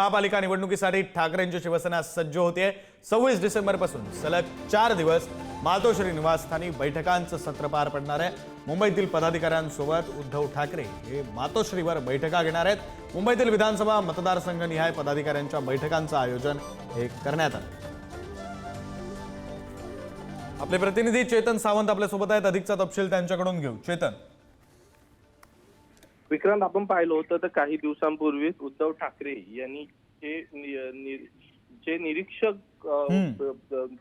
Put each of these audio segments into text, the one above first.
महापालिका निवडणुकीसाठी ठाकरेंची शिवसेना सज्ज होते सव्वीस डिसेंबरपासून सलग चार दिवस मातोश्री निवासस्थानी बैठकांचं सत्र पार पडणार आहे. मुंबईतील पदाधिकाऱ्यांसोबत उद्धव ठाकरे हे मातोश्रीवर बैठका घेणार आहेत. मुंबईतील विधानसभा मतदारसंघनिहाय पदाधिकाऱ्यांच्या बैठकांचं आयोजन हे करण्यात आलं. आपले प्रतिनिधी चेतन सावंत आपल्यासोबत आहेत. अधिकचा तपशील त्यांच्याकडून घेऊ. चेतन. विक्रांत आपण पाहिलं होतं तर काही दिवसांपूर्वीच उद्धव ठाकरे यांनी जे नि- जे निरीक्षक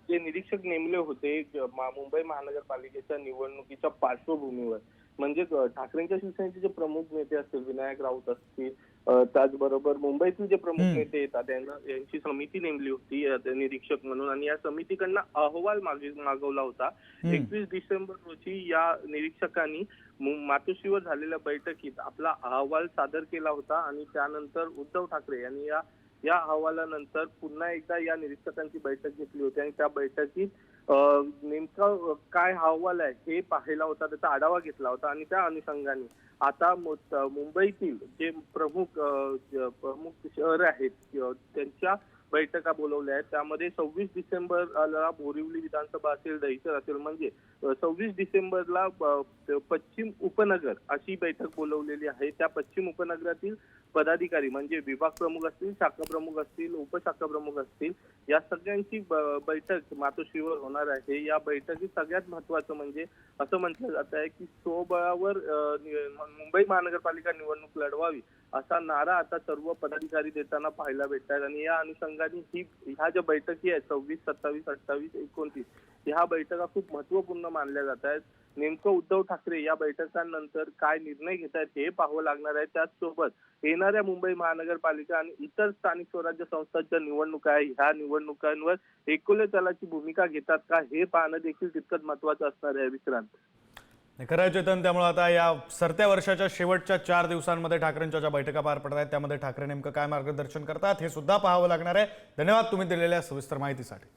जे निरीक्षक नेमले होते मुंबई महानगरपालिकेच्या निवडणुकीच्या पार्श्वभूमीवर. म्हणजे ठाकरेंच्या शिवसेनेचे जे प्रमुख नेते असतील विनायक राऊत असतील त्याचबरोबर मुंबईतील जे प्रमुख नेते येतात त्यांना यांची समिती नेमली होती निरीक्षक म्हणून. आणि या समितीकडनं अहवाल मागे मागवला होता. एकवीस डिसेंबर रोजी या निरीक्षकांनी मातोश्रीवर झालेल्या बैठकीत आपला अहवाल सादर केला होता. आणि त्यानंतर उद्धव ठाकरे यांनी या या अहवालानंतर पुन्हा एकदा या निरीक्षकांची बैठक घेतली होती आणि त्या बैठकीत नेमकं नेमका काय अहवाल आहे हे पाहिला होता त्याचा आढावा घेतला होता आणि त्या अनुषंगाने आता मुंबईतील जे प्रमुख प्रमुख शहर आहेत त्यांच्या बैठका बोलवल्या आहेत. त्यामध्ये सव्वीस डिसेंबरला बोरिवली विधानसभा असेल दहिसर असेल म्हणजे सव्वीस डिसेंबरला पश्चिम उपनगर अशी बैठक बोलवलेली आहे. त्या पश्चिम उपनगरातील पदाधिकारी म्हणजे विभाग प्रमुख असतील शाखा प्रमुख असतील उपशाखा प्रमुख असतील या सगळ्यांची बैठक मातोश्रीवर होणार आहे. या बैठकीत सगळ्यात महत्वाचं म्हणजे असं म्हटलं जात आहे की स्वबळावर मुंबई महानगरपालिका निवडणूक लढवावी. असा नारा आता सर्व पदाधिकारी देताना पाहायला भेटतात आणि या अनुषंगाने ही ह्या ज्या बैठकी आहेत सव्वीस सत्तावीस अठ्ठावीस एकोणतीस ह्या बैठका खूप महत्त्वपूर्ण मानल्या जात आहेत. नेमकं उद्धव ठाकरे या बैठकांनंतर काय निर्णय घेत आहेत हे पाहावं लागणार आहे. त्याचसोबत येणाऱ्या मुंबई महानगरपालिका आणि इतर स्थानिक स्वराज्य संस्थांच्या निवडणुका आहे ह्या निवडणुकांवर एकोले चलाची भूमिका घेतात का हे पाहणं देखील तितकंच महत्वाचं असणार आहे विक्रांत. खरं चेतन त्यामुळे आता या सरत्या वर्षाच्या शेवटच्या चार दिवसांमध्ये ठाकरेंच्या ज्या बैठका पार पडत आहेत त्यामध्ये ठाकरे नेमकं काय मार्गदर्शन करतात हे सुद्धा पाहावं लागणार आहे. धन्यवाद तुम्ही दिलेल्या सविस्तर माहितीसाठी.